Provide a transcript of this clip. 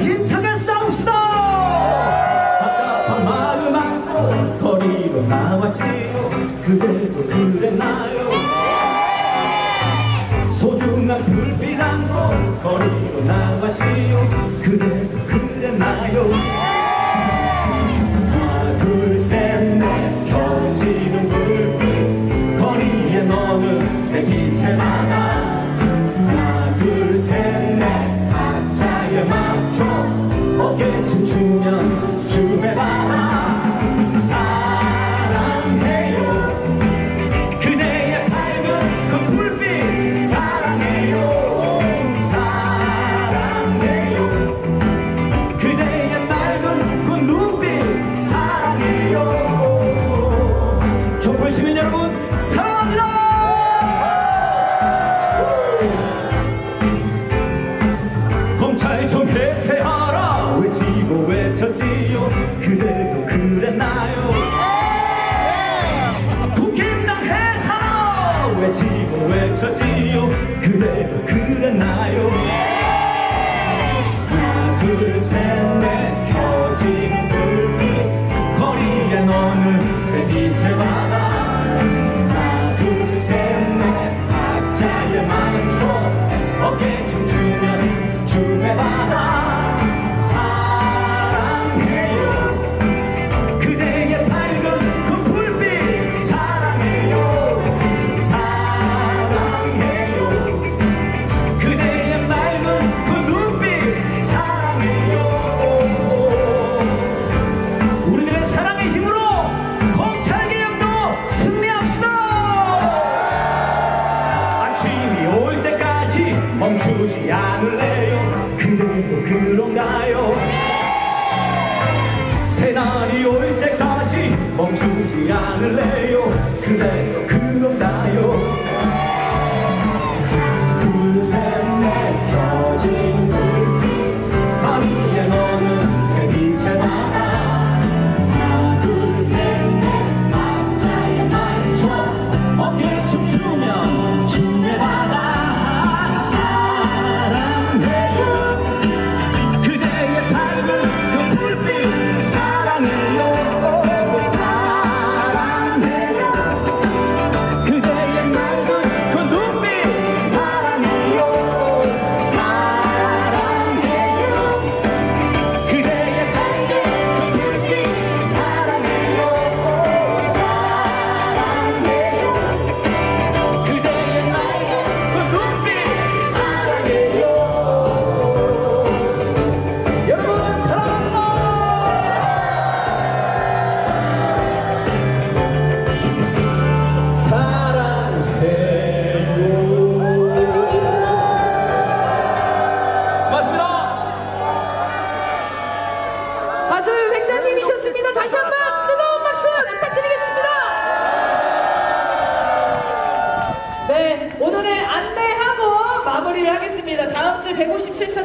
힘차게 싸웁시다! 답답한 마음만 거리로 나왔지. 그대도 그랬나요? 소중한 불빛 안고 거리로 나왔지요. 그대도 그랬나요? 너는 새빛에 많아 그랬나요. 국힘당 해산하라 외치고 외쳤지요? 그대도 그랬나요. 하나 둘셋넷 켜진 불빛. 거리에 너는 새 빛의 않을래요. 그대 가수 백자님이셨습니다. 다시 한 번 뜨거운 박수 부탁드리겠습니다. 네, 오늘의 안내하고 마무리를 하겠습니다. 다음 주 157차